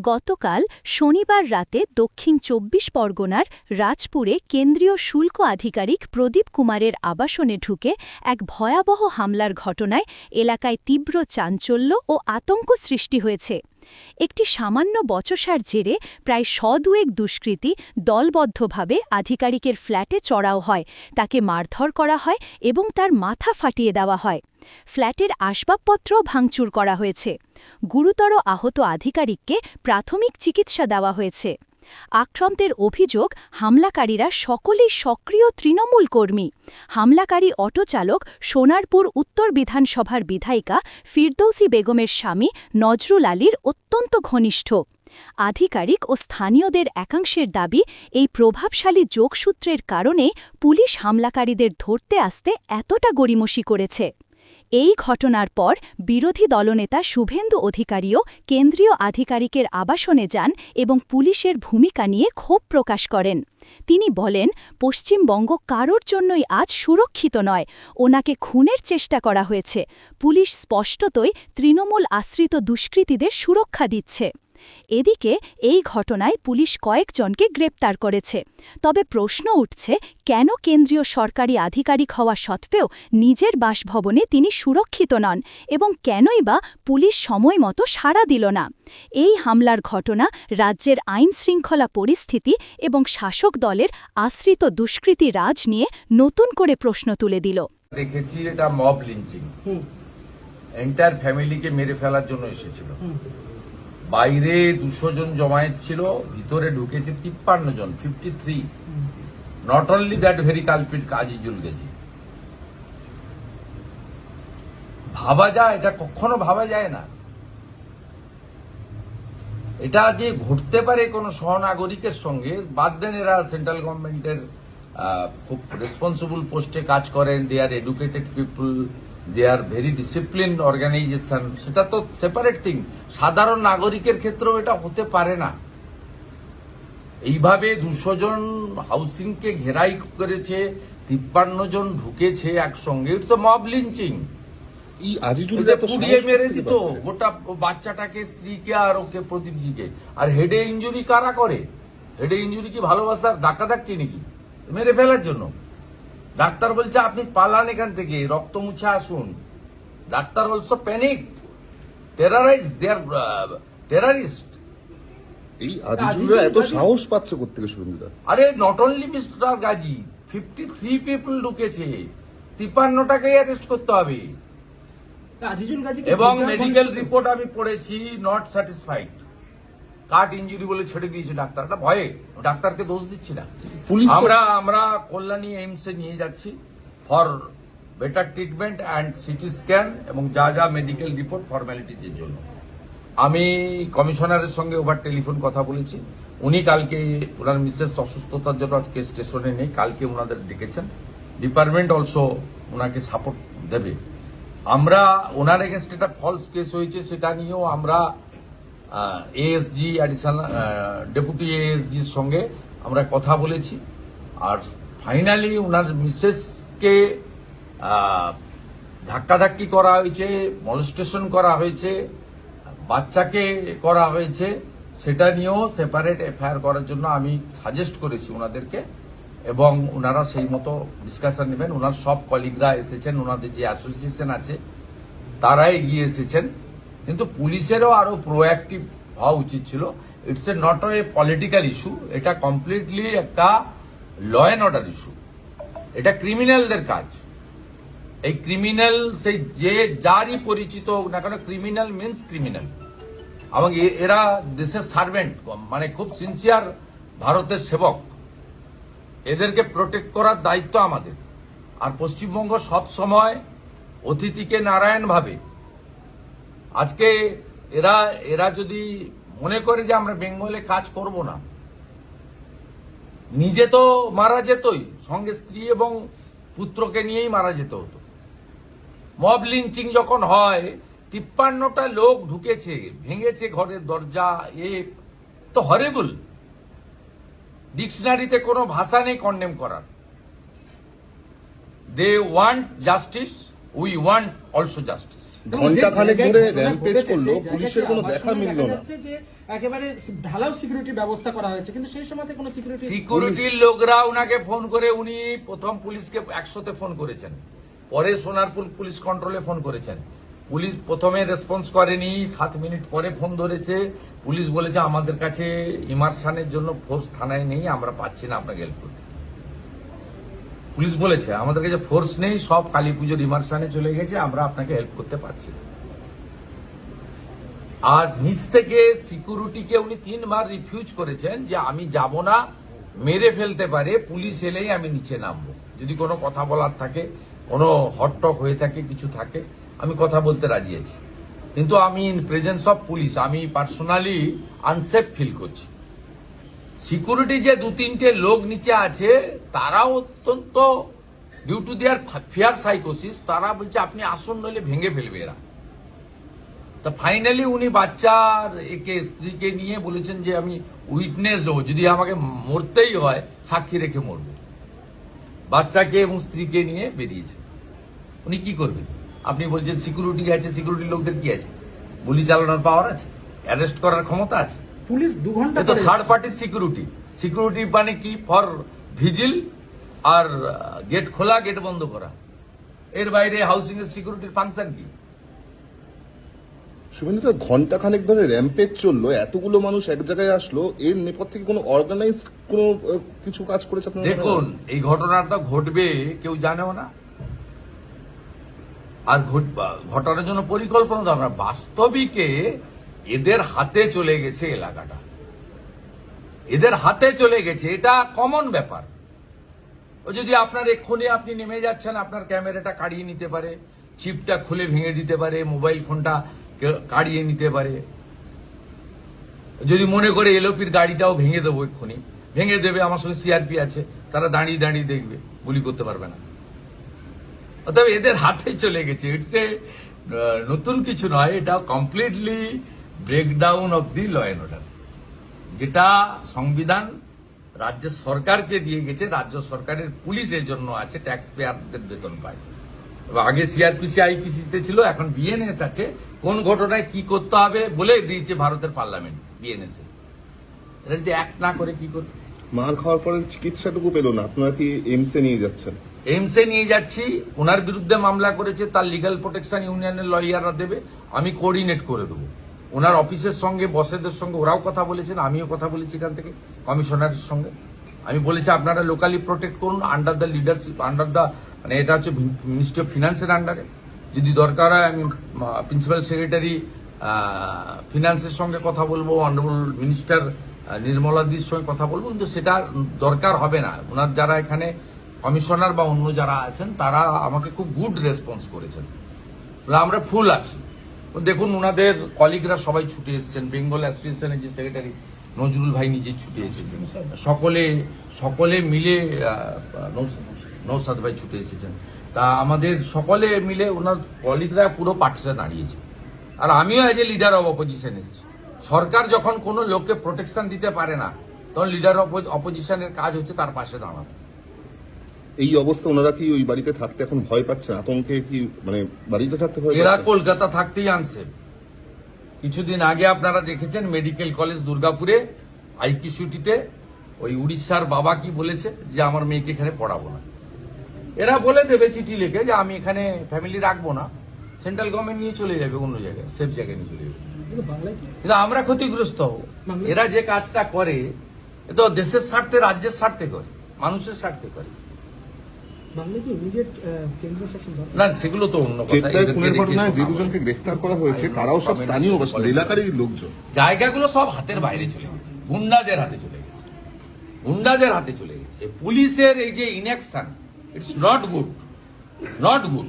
গতকাল শনিবার রাতে দক্ষিণ চব্বিশ পরগনার রাজপুরে কেন্দ্রীয় শুল্ক আধিকারিক প্রদীপ কুমারের আবাসনে ঢুকে এক ভয়াবহ হামলার ঘটনায় এলাকায় তীব্র চাঞ্চল্য ও আতঙ্ক সৃষ্টি হয়েছে। একটি সামান্য বচসার জেরে প্রায় সদুয়েক দুষ্কৃতী দলবদ্ধভাবে আধিকারিকের ফ্ল্যাটে চড়াও হয়, তাকে মারধর করা হয় এবং তার মাথা ফাটিয়ে দেওয়া হয়। ফ্ল্যাটের আসবাবপত্র ভাঙচুর করা হয়েছে। গুরুতর আহত আধিকারিককে প্রাথমিক চিকিৎসা দেওয়া হয়েছে। আক্রান্তের অভিযোগ, হামলাকারীরা সকলেই সক্রিয় তৃণমূল কর্মী। হামলাকারী অটোচালক সোনারপুর উত্তর বিধানসভার বিধায়িকা ফিরদৌসি বেগমের স্বামী নজরুল আলীর অত্যন্ত ঘনিষ্ঠ। আধিকারিক ও স্থানীয়দের একাংশের দাবি, এই প্রভাবশালী যোগসূত্রের কারণে পুলিশ হামলাকারীদের ধরতে আসতে এতটা গড়িমসি করেছে। এই ঘটনার পর বিরোধী দলনেতা শুভেন্দু অধিকারীও কেন্দ্রীয় আধিকারিকের আবাসনে যান এবং পুলিশের ভূমিকা নিয়ে ক্ষোভ প্রকাশ করেন। তিনি বলেন, পশ্চিমবঙ্গ কারোর জন্যই আজ সুরক্ষিত নয়। ওনাকে খুনের চেষ্টা করা হয়েছে। পুলিশ স্পষ্টতই তৃণমূল আশ্রিত দুষ্কৃতীদের সুরক্ষা দিচ্ছে। এদিকে এই ঘটনায় পুলিশ কয়েকজনকে গ্রেপ্তার করেছে। তবে প্রশ্ন উঠছে কেন কেন্দ্রীয় সরকারি আধিকারিক হওয়া সত্ত্বেও নিজের বাসভবনে তিনি সুরক্ষিত নন এবং কেনই বা পুলিশ সময় মতো সাড়া দিল না? এই হামলার ঘটনা রাজ্যের আইন শৃঙ্খলা পরিস্থিতি এবং শাসক দলের আশ্রিত দুষ্কৃতী রাজ নিয়ে নতুন করে প্রশ্ন তুলে দিল। দেখেছি এটা মব লিঞ্চিং এন্টায়ার ফ্যামিলিকে মেরে ফেলার জন্য এসেছিল। বাইরে দুশো জন জমায়েত ছিল, ভিতরে ঢুকেছে তিপ্পান্ন জন fifty three not only that very culprit কাজিজুল গেছি। ভাবা যায়, এটা কখনো ভাবা যায় না। এটা যে ঘটতে পারে কোনো সহনাগরিকের সঙ্গে, বাদ দেন এরা সেন্ট্রাল গভর্নমেন্টের খুব রেসপন্সিবল পোস্টে কাজ করেন they are educated people they are very discipline organisation সেটা তো সেপারেট থিং সাধারণ নাগরিকের ক্ষেত্রেও এটা হতে পারে না। এইভাবে দুশো জন হাউসিংকে ঘেরাই করেছে তিপ্পান্ন জন ঢুকেছে একসঙ্গে। ইটস এ মব লিঞ্চিং পুড়িয়ে মেরে দিত। গোটা বাচ্চাটাকে স্ত্রীকে আর ওকে প্রদীপজিকে আর হেডে ইঞ্জুরি কারা করে? হেডে ইঞ্জুরি কি ভালোবাসার ধাক্কা ধাক্কি নাকি? মেরে ফেলার জন্য। ডাক্তার বলছে আপনি পালান এখান থেকে রক্ত মুছে আসুন। Doctor also panic terrorise their terrorist এই আজিজুলরা এত সাহস পাচ্ছে কোথেকে শুভেন্দুদা আরে not only mister Gazi fifty three people ঢুকেছে তিপ্পান্নটাকে অ্যারেস্ট করতে হবে। এবং মেডিকেল রিপোর্ট আমি পড়েছি নট স্যাটিসফাইড কাট ইঞ্জুরি বলে ছেড়ে দিয়েছে ডাক্তারটা। ভয়ে ডাক্তারকে দোষ দিচ্ছি না। আমরা আমরা কল্যাণী এইমসে নিয়ে যাচ্ছি for better treatment and CT scan এবং যা যা মেডিকেল রিপোর্ট ফর্মালিটিজের জন্য। আমি কমিশনারের সঙ্গে ওভার টেলিফোন কথা বলেছি। উনি কালকে ওনার মিসেস অসুস্থতার জন্য আজকে স্টেশনে নেই কালকে ওনাদের ডেকেছেন। ডিপার্টমেন্ট অলসো ওনাকে সাপোর্ট দেবে। আমরা ওনার এগেনস্ট একটা ফলস কেস হয়েছে সেটা নিয়েও আমরা এএসজি অ্যাডিশনাল ডেপুটি এএসজির সঙ্গে আমরা কথা বলেছি। আর ফাইনালি ওনার মিসেসকে ধাক্কাধাক্কি করা হয়েছে মলস্টেশন করা হয়েছে, বাচ্চাকে করা হয়েছে, সেটা নিয়েও সেপারেট এফআইআর করার জন্য আমি সাজেস্ট করেছি ওনাদেরকে এবং ওনারা সেই মতো ডিসকাশন নেবেন। ওনার সব কলিগরা এসেছেন ওনাদের যে অ্যাসোসিয়েশন আছে, তারা এগিয়ে এসেছেন। কিন্তু পুলিশেরও আরও প্রোঅ্যাক্টিভ হওয়া উচিত ছিল। It's a not a political issue এটা কমপ্লিটলি একটা ল অ্যান্ড অর্ডার ইস্যু এটা ক্রিমিনালদের কাজ। এই ক্রিমিনাল সেই যে যারই পরিচিত হোক না কেন ক্রিমিনাল মিন্স ক্রিমিনাল এবং এরা দেশের সার্ভেন্ট মানে খুব সিনসিয়ার ভারতের সেবক। এদেরকে প্রোটেক্ট করার দায়িত্ব আমাদের। আর পশ্চিমবঙ্গ সব সময় অতিথিকে নারায়ণ ভাবে আজকে এরা এরা যদি মনে করে যে আমরা বেঙ্গলে কাজ করব না, নিজে তো মারা যেতই, সঙ্গে স্ত্রী এবং পুত্রকে নিয়েই মারা যেত হতো। মব লিঞ্চিং যখন হয়, তিপ্পান্নটা লোক ঢুকেছে, ভেঙেছে ঘরের দরজা, এ তো হরেবল ডিকশনারিতে কোনো ভাষা নেই কন্ডেম করার। They want justice we want also justice ঘণ্টা খানেক ধরে র্যাম্পেজ করল পুলিশের কোনো দেখা মিলল না। যে একেবারে ঢালাও সিকিউরিটির ব্যবস্থা করা হয়েছে কিন্তু সেই সময়তে কোনো সিকিউরিটি সিকিউরিটির লোকরা ওনাকে ফোন করে উনি প্রথম পুলিশকে একশোতে ফোন করেছেন। পরে সোনারপুর পুলিশ কন্ট্রোলে ফোন করেছেন। পুলিশ প্রথমে রেসপন্স করেনি সাত মিনিট পরে ফোন ধরেছে। পুলিশ বলেছে আমাদের কাছে ইমার্শনের জন্য ফোর্স থানায় নেই আমরা পাচ্ছি না আপনাকে হেল্প করতে। পুলিশ বলেছে আমাদের কাছে ফোর্স নেই, সব কালী পুজোর ইমার্শনে চলে গেছে, আমরা আপনাকে হেল্প করতে পারছি আর নিচ থেকে সিকিউরিটিকে উনি তিনবার রিফিউজ করেছেন যে, আমি যাব না, মেরে ফেলতে পারে, পুলিশ এলেই আমি নিচে নামবো। যদি কোনো কথা বলার থাকে, কোনো হটটক হয়ে থাকে, কিছু থাকে, আমি কথা বলতে রাজি আছি। কিন্তু আমি ইন প্রেজেন্স অফ পুলিশ আমি পার্সোনালি আনসেফ ফিল করছি। সিকিউরিটি যে দু তিনটে লোক নিচে আছে, তারাও অত্যন্ত ডিউ টু দেয়ার ফিয়ার সাইকোসিস তারা বলছে, আপনি আসন, নইলে ভেঙে ফেলবে এরা। তা ফাইনালি উনি বাচ্চার একে, স্ত্রীকে নিয়ে বলেছেন যে, আমি উইটনেস দেবো, যদি আমাকে মরতেই হয়, সাক্ষী রেখে মরবো। বাচ্চাকে এবং স্ত্রীকে নিয়ে বেরিয়েছে। উনি কি করবেন? আপনি বলছেন সিকিউরিটি আছে সিকিউরিটি লোকদের কি আছে? গুলি চালানোর পাওয়ার আছে? অ্যারেস্ট করার ক্ষমতা আছে? পুলিশ দু ঘণ্টা তো থার্ড। পার্টি সিকিউরিটি সিকিউরিটি মানে কি? ফর ভিজিল আর গেট খোলা গেট বন্ধ করা। এর বাইরে হাউসিং এর সিকিউরিটির ফাংশন কি? শুভেন্দুদা ঘণ্টা খানেক ধরে র্যাম্পেজ চলল এতগুলো মানুষ এক জায়গায় আসলো এর নেপথ্যে থেকে কোনো অর্গানাইজ কোনো কিছু কাজ করেছে আপনার? দেখুন এই ঘটনাটা ঘটবে কেউ জানেও না। আর ঘট- ঘটানোর জন্য পরিকল্পনা দরকার বাস্তবিকে এদের হাতে চলে গেছে এলাকাটা। এদের হাতে চলে গেছে, এটা কমন ব্যাপার। ও যদি আপনার এক্ষুনি আপনি নেমে যাচ্ছেন, আপনার ক্যামেরাটা কাড়িয়ে নিতে পারে চিপটা খুলে ভেঙে দিতে পারে মোবাইল ফোনটা কাড়িয়ে নিতে পারে। যদি মনে করে এলোপির গাড়িটাও ভেঙে দেবো এক্ষুনি, ভেঙে দেবে, আমার সঙ্গে সিআরপি আছে, তারা দাঁড়িয়ে দাঁড়িয়ে দেখবে, গুলি করতে পারবে না। অতএব এদের হাতে চলে গেছে ইটস এ নতুন কিছু নয়, এটা completely breakdown of the law and order যেটা সংবিধান রাজ্য সরকারকে দিয়ে গেছে রাজ্য সরকারের পুলিশ এর জন্য আছে ট্যাক্স পেয়ারদের বেতন পায়। আগে সিআরপিসি আইপিসি তে ছিল এখন বিএনএস আছে। কোন ঘটনায় কি করতে হবে বলে দিয়েছে ভারতের পার্লামেন্ট বিএনএস এটা যদি অ্যাক্ট না করে কি করবে? মার খাওয়ার পরে চিকিৎসাটুকু পেল না আপনারা কি এমসে নিয়ে যাচ্ছেন? এইমসে নিয়ে যাচ্ছি ওনার বিরুদ্ধে মামলা করেছে তার লিগাল প্রোটেকশন ইউনিয়নের লয়াররা দেবে আমি কোঅর্ডিনেট করে দেবো। ওনার অফিসের সঙ্গে, বসেদের সঙ্গে, ওরাও কথা বলেছেন, আমিও কথা বলেছি এখান থেকে, কমিশনারের সঙ্গে। আমি বলেছি, আপনারা লোকালি প্রোটেক্ট করুন under the leadership under the মানে এটা হচ্ছে মিনিস্ট্রি অফ ফিনান্সের আন্ডারে যদি দরকার হয়, আমি প্রিন্সিপাল সেক্রেটারি ফিনান্সের সঙ্গে কথা বলব অনারেবল মিনিস্টার নির্মলাদির সঙ্গে কথা বলব, কিন্তু সেটা দরকার হবে না। ওনার যারা এখানে কমিশনার বা অন্য যারা আছেন, তারা আমাকে খুব গুড রেসপন্স করেছেন। আমরা ফুল আছি। দেখুন, ওনাদের কলিগরা সবাই ছুটে এসেছেন। বেঙ্গল অ্যাসোসিয়েশনের যে সেক্রেটারি নজরুল ভাই নিজে ছুটে এসেছেন। সকলে সকলে মিলে নৌসাদ ভাই ছুটে এসেছেন। তা আমাদের সকলে মিলে ওনার কলিগরা পুরো পার্টিসে দাঁড়িয়েছে আর আমিও as a leader of opposition এসেছি। সরকার যখন কোনো লোককে প্রোটেকশন দিতে পারে না, তখন লিডার অপোজিশনের কাজ হচ্ছে তার পাশে দাঁড়ানো। এই অবস্থা ওনারা কি ওই বাড়িতে থাকতে এখন ভয় পাচ্ছেন আতঙ্কে কি মানে বাড়িতে থাকতে ভয় এরা কলকাতা থাকতেই আনসেফ কিছুদিন আগে আপনারা দেখেছেন মেডিকেল কলেজ দুর্গাপুরে আইকিসিউটিতে ওই উড়িষ্যার বাবা কি বলেছে যে আমার মেয়েকে এখানে পড়াবো না। এরা বলে দেবে চিঠি লিখে যে আমি এখানে ফ্যামিলি রাখব না। সেন্ট্রাল গভর্নমেন্ট নিয়ে চলে যাবে অন্য জায়গায় সেফ জায়গায় নিয়ে চলে যাবে। কিন্তু কিন্তু আমরা ক্ষতিগ্রস্ত হব। এরা যে কাজটা করে এ তো দেশের স্বার্থে রাজ্যের স্বার্থে করে মানুষের স্বার্থে করে। না সেগুলো তো অন্য কথা। চেত্তায় এদেরকে খুনের রেখে ঘটনায় যে কথা বলে। দুজনকে গ্রেফতার করা হয়েছে? তারাও সব স্থানীয় বাসিন্দা এলাকারই লোকজন? জায়গাগুলো সব হাতের বাইরে চলে গেছে। গুন্ডাদের হাতে চলে গেছে। গুন্ডাদের হাতে চলে গেছে। পুলিশের এই যে inaction it's not good not good